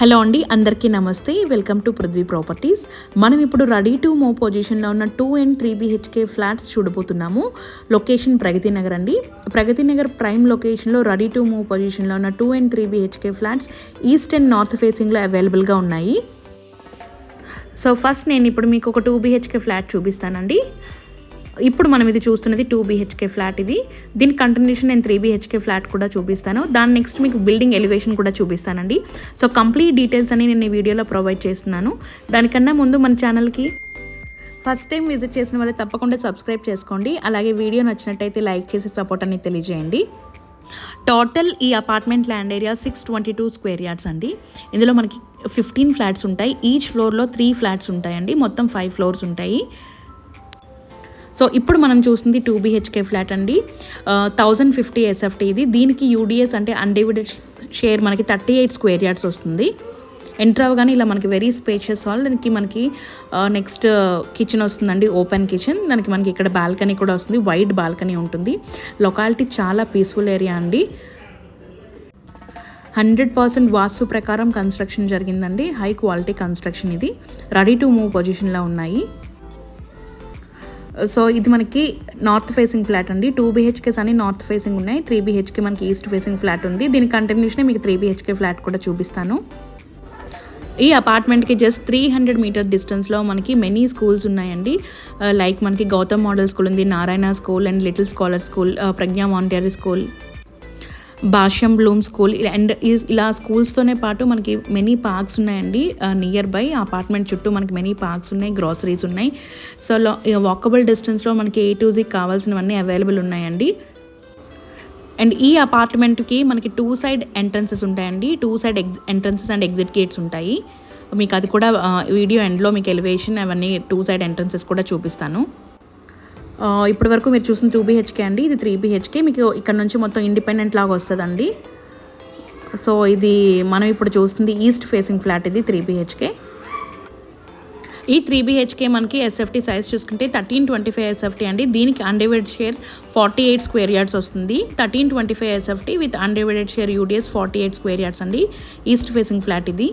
Hello అండి అందరికీ నమస్తే. Welcome to Prithvi properties. మనం ఇప్పుడు రెడీ టు మూవ్ పొజిషన్లో ఉన్న two and three BHK flats చూడబోతున్నాము. లొకేషన్ ప్రగతి నగర్ అండి. ప్రగతి నగర్ ప్రైమ్ లొకేషన్లో రెడీ టు మూవ్ పొజిషన్లో ఉన్న two and three BHK flats east and north ఫేసింగ్లో అవైలబుల్గా ఉన్నాయి. సో ఫస్ట్ నేను ఇప్పుడు మీకు ఒక టూ బీహెచ్కే ఫ్లాట్ చూపిస్తానండి. ఇప్పుడు మనం ఇది చూస్తున్నది టూ బీహెచ్కే ఫ్లాట్ ఇది. దీని కంటిన్యూషన్ నేను త్రీ బీహెచ్కే ఫ్లాట్ కూడా చూపిస్తాను. దాని నెక్స్ట్ మీకు బిల్డింగ్ ఎలివేషన్ కూడా చూపిస్తానండి. సో కంప్లీట్ డీటెయిల్స్ అని నేను ఈ వీడియోలో ప్రొవైడ్ చేస్తున్నాను. దానికన్నా ముందు మన ఛానల్కి ఫస్ట్ టైం విజిట్ చేసిన వాళ్ళు తప్పకుండా సబ్స్క్రైబ్ చేసుకోండి. అలాగే వీడియో నచ్చినట్టయితే లైక్ చేసి సపోర్ట్ అని తెలియజేయండి. టోటల్ ఈ apartment land area six twenty two square yards అండి. ఇందులో మనకి ఫిఫ్టీన్ ఫ్లాట్స్ ఉంటాయి. ఈచ్ ఫ్లోర్లో త్రీ ఫ్లాట్స్ ఉంటాయండి. మొత్తం ఫైవ్ ఫ్లోర్స్ ఉంటాయి. సో ఇప్పుడు మనం చూస్తుంది టూ బీహెచ్కే ఫ్లాట్ అండి. థౌజండ్ ఫిఫ్టీ ఎస్ఎఫ్టీ ఇది. దీనికి యూడిఎస్ అంటే అన్డివిడెడ్ షేర్ మనకి థర్టీ ఎయిట్ స్క్వేర్ యార్డ్స్ వస్తుంది. ఎంటర్ అవ్వగానే ఇలా మనకి వెరీ స్పేషియస్ హాల్ దానికి మనకి నెక్స్ట్ కిచెన్ వస్తుందండి. ఓపెన్ కిచెన్ దానికి మనకి ఇక్కడ బాల్కనీ కూడా వస్తుంది. వైడ్ బాల్కనీ ఉంటుంది. లొకాలిటీ చాలా పీస్ఫుల్ ఏరియా అండి. హండ్రెడ్ పర్సెంట్ వాస్తు ప్రకారం కన్స్ట్రక్షన్ జరిగిందండి. హై క్వాలిటీ కన్స్ట్రక్షన్ ఇది. రెడీ టు మూవ్ పొజిషన్లో ఉన్నాయి. సో ఇది మనకి నార్త్ ఫేసింగ్ ఫ్లాట్ అండి. టూ బీహెచ్కేస్ అని నార్త్ ఫేసింగ్ ఉన్నాయి. త్రీ బీహెచ్కే మనకి ఈస్ట్ ఫేసింగ్ ఫ్లాట్ ఉంది. దీని కంటిన్యూషన్ మీకు త్రీ బీహెచ్కే ఫ్లాట్ కూడా చూపిస్తాను. ఈ అపార్ట్మెంట్కి జస్ట్ త్రీ హండ్రెడ్ మీటర్ డిస్టెన్స్లో మనకి మెనీ స్కూల్స్ ఉన్నాయండి. లైక్ మనకి గౌతమ్ మోడల్ స్కూల్ ఉంది Narayana school and little scholar school Pragna మాంటరీ school. Bhashyam bloom school and ఇలా స్కూల్స్తోనే పాటు మనకి మెనీ పార్క్స్ ఉన్నాయండి. నియర్ బై అపార్ట్మెంట్ చుట్టూ మనకి మెనీ పార్క్స్ ఉన్నాయి గ్రాసరీస్ ఉన్నాయి. సో వాకబుల్ డిస్టెన్స్లో మనకి ఏ టు జీ కావాల్సినవన్నీ అవైలబుల్ ఉన్నాయండి. అండ్ ఈ అపార్ట్మెంట్కి మనకి టూ సైడ్ ఎంట్రన్సెస్ ఉంటాయండి. టూ సైడ్ ఎగ్జ్ ఎంట్రన్సెస్ అండ్ ఎగ్జిట్ గేట్స్ ఉంటాయి. మీకు అది కూడా వీడియో ఎండ్లో మీకు ఎలివేషన్ అవన్నీ టూ సైడ్ ఎంట్రన్సెస్ కూడా చూపిస్తాను. ఇప్పటి వరకు మీరు చూసిన టూ బీహెచ్కే అండి. ఇది త్రీ బీహెచ్కే మీకు ఇక్కడ నుంచి మొత్తం ఇండిపెండెంట్ లాగా వస్తుందండి. సో ఇది మనం ఇప్పుడు చూస్తుంది ఈస్ట్ ఫేసింగ్ ఫ్లాట్ ఇది త్రీ బీహెచ్కే ఈ త్రీ బీహెచ్కే మనకి ఎస్ఎఫ్టీ సైజ్ చూసుకుంటే థర్టీన్ ట్వంటీ ఫైవ్ ఎస్ఎఫ్టీ అండి. దీనికి undivided share forty eight square yards వస్తుంది thirteen twenty five SFT with undivided share UDS forty eight square yards అండి. East facing flat ఇది.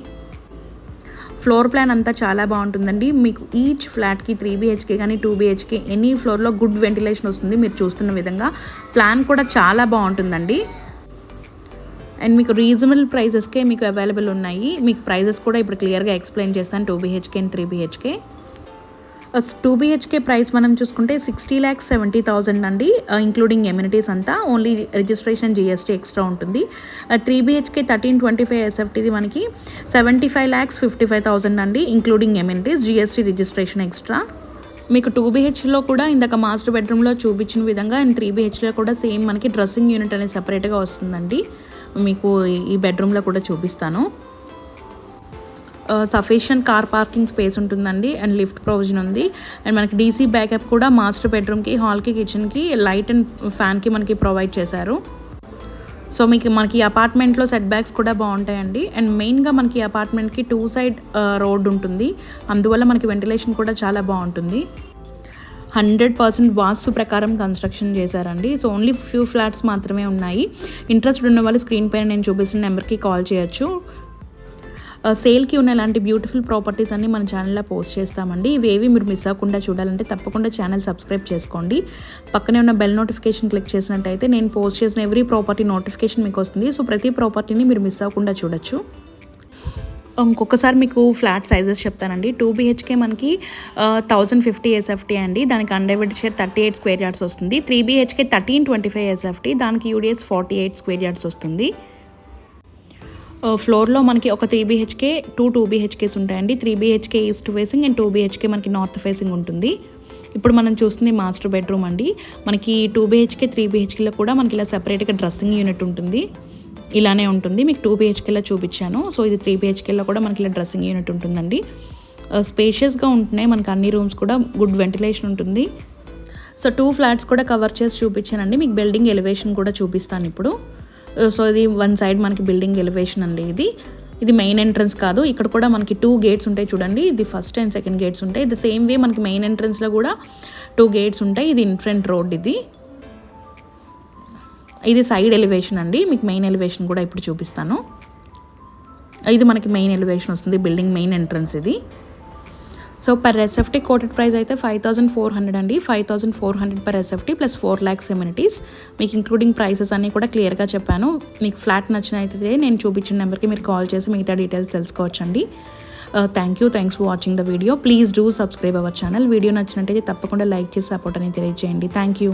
Floor plan అంతా చాలా బాగుంటుందండి. మీకు ఈచ్ ఫ్లాట్కి త్రీ బీహెచ్కే కానీ టూ బీహెచ్కే ఎనీ ఫ్లోర్లో గుడ్ వెంటిలేషన్ వస్తుంది మీరు చూస్తున్న విధంగా. ప్లాన్ కూడా చాలా బాగుంటుందండి. అండ్ మీకు రీజనబుల్ ప్రైజెస్కే మీకు అవైలబుల్ ఉన్నాయి. మీకు ప్రైజెస్ కూడా ఇప్పుడు క్లియర్గా ఎక్స్ప్లెయిన్ చేస్తాను. Two BHK and three BHK. Two BHK price మనం చూసుకుంటే సిక్స్టీ ల్యాక్స్ సెవెంటీ థౌజండ్ అండి. Uh, ఇంక్లూడింగ్ ఎమ్యూనిటీస్ అంతా. ఓన్లీ రిజిస్ట్రేషన్ జిఎస్టీ ఎక్స్ట్రా ఉంటుంది. Three BHK thirteen twenty five ఎస్ఎఫ్టీది మనకి seventy five lakhs fifty five thousand అండి including amenities GST registration extra మీకు two బీహెచ్లో కూడా ఇందాక మాస్టర్ బెడ్రూమ్లో చూపించిన విధంగా అండ్ త్రీ బీహెచ్లో కూడా సేమ్ మనకి డ్రెస్సింగ్ యూనిట్ అనేది సపరేట్గా వస్తుందండి. మీకు ఈ బెడ్రూమ్లో కూడా చూపిస్తాను. సఫిషియంట్ కార్ పార్కింగ్ స్పేస్ ఉంటుందండి అండ్ లిఫ్ట్ ప్రొవిజన్ ఉంది. అండ్ మనకి డీసీ బ్యాకప్ కూడా మాస్టర్ బెడ్రూమ్కి హాల్కి కిచెన్కి లైట్ అండ్ ఫ్యాన్కి మనకి ప్రొవైడ్ చేశారు. సో మీకు మనకి అపార్ట్మెంట్లో సెట్ బ్యాక్స్ కూడా బాగుంటాయండి. అండ్ మెయిన్గా మనకి అపార్ట్మెంట్కి టూ సైడ్ రోడ్ ఉంటుంది. అందువల్ల మనకి వెంటిలేషన్ కూడా చాలా బాగుంటుంది. హండ్రెడ్ పర్సెంట్ వాస్తు ప్రకారం కన్స్ట్రక్షన్ చేశారండి. సో ఓన్లీ ఫ్యూ ఫ్లాట్స్ మాత్రమే ఉన్నాయి. ఇంట్రెస్ట్ ఉన్న వాళ్ళు స్క్రీన్ పైన నేను చూపిస్తున్న నెంబర్కి కాల్ చేయొచ్చు. సేల్కి ఉన్న ఇలాంటి బ్యూటిఫుల్ ప్రాపర్టీస్ అన్ని మన ఛానల్లో పోస్ట్ చేస్తామండి. ఇవేవి మీరు మిస్ అవ్వకుండా చూడాలంటే తప్పకుండా ఛానల్ సబ్స్క్రైబ్ చేసుకోండి. పక్కనే ఉన్న బెల్ నోటిఫికేషన్ క్లిక్ చేసినట్టయితే నేను పోస్ట్ చేసిన ఎవ్రీ ప్రాపర్టీ నోటిఫికేషన్ మీకు వస్తుంది. సో ప్రతి ప్రాపర్టీని మీరు మిస్ అవ్వకుండా చూడొచ్చు. ఇంకొకసారి మీకు ఫ్లాట్ సైజెస్ చెప్తానండి. టూ బీహెచ్కే మనకి థౌజండ్ ఫిఫ్టీ ఎస్ఎఫ్టీ అండి. దానికి undivided share thirty eight square yards వస్తుంది three BHK thirteen twenty five SFT దానికి UDS forty eight square yards వస్తుంది. ఫ్లోర్లో మనకి ఒక three BHK two two BHKs ఉంటాయండి. Three BHK east facing and two BHK మనకి నార్త్ ఫేసింగ్ ఉంటుంది. ఇప్పుడు మనం చూస్తుంది మాస్టర్ బెడ్రూమ్ అండి. మనకి టూ బీహెచ్కే త్రీ బీహెచ్కేలో కూడా మనకి ఇలా సెపరేట్గా డ్రెస్సింగ్ యూనిట్ ఉంటుంది. ఇలానే ఉంటుంది. మీకు టూ బీహెచ్కేలో చూపించాను. సో ఇది త్రీ బీహెచ్కేలో కూడా మనకి ఇలా డ్రెస్సింగ్ యూనిట్ ఉంటుందండి. స్పేషియస్గా ఉంటున్నాయి. మనకి అన్ని రూమ్స్ కూడా గుడ్ వెంటిలేషన్ ఉంటుంది. సో టూ ఫ్లాట్స్ కూడా కవర్ చేసి చూపించానండి. మీకు బిల్డింగ్ ఎలివేషన్ కూడా చూపిస్తాను ఇప్పుడు. Uh, సో ఇది వన్ సైడ్ మనకి బిల్డింగ్ ఎలివేషన్ అండి ఇది. ఇది మెయిన్ ఎంట్రన్స్ కాదు. ఇక్కడ కూడా మనకి టూ గేట్స్ ఉంటాయి చూడండి. ఇది ఫస్ట్ అండ్ సెకండ్ గేట్స్ ఉంటాయి. ఇది సేమ్ వే మనకి మెయిన్ ఎంట్రన్స్లో కూడా టూ గేట్స్ ఉంటాయి. ఇది ఇన్ ఫ్రంట్ రోడ్ ఇది. ఇది సైడ్ ఎలివేషన్ అండి. మీకు మెయిన్ ఎలివేషన్ కూడా ఇప్పుడు చూపిస్తాను. ఇది మనకి మెయిన్ ఎలివేషన్ వస్తుంది. బిల్డింగ్ మెయిన్ ఎంట్రన్స్ ఇది. So per SFT quoted price అయితే ఫైవ్ థౌసండ్ ఫోర్ హండ్రెడ్ అండి. Five thousand four hundred per SFT plus four lakhs amenities మీకు ఇంక్లూడింగ్ ప్రైసెస్ అన్నీ కూడా క్లియర్గా చెప్పాను. మీకు ఫ్లాట్ నచ్చినైతే నేను చూపించిన నెంబర్కి మీరు కాల్ చేసి మిగతా details తెలుసుకోవచ్చండి. Thank you thanks for watching the video please do subscribe our channel video నచ్చినట్టయితే తప్పకుండా లైక్ చేసి సపోర్ట్ అనేది తెలియజేయండి. Thank you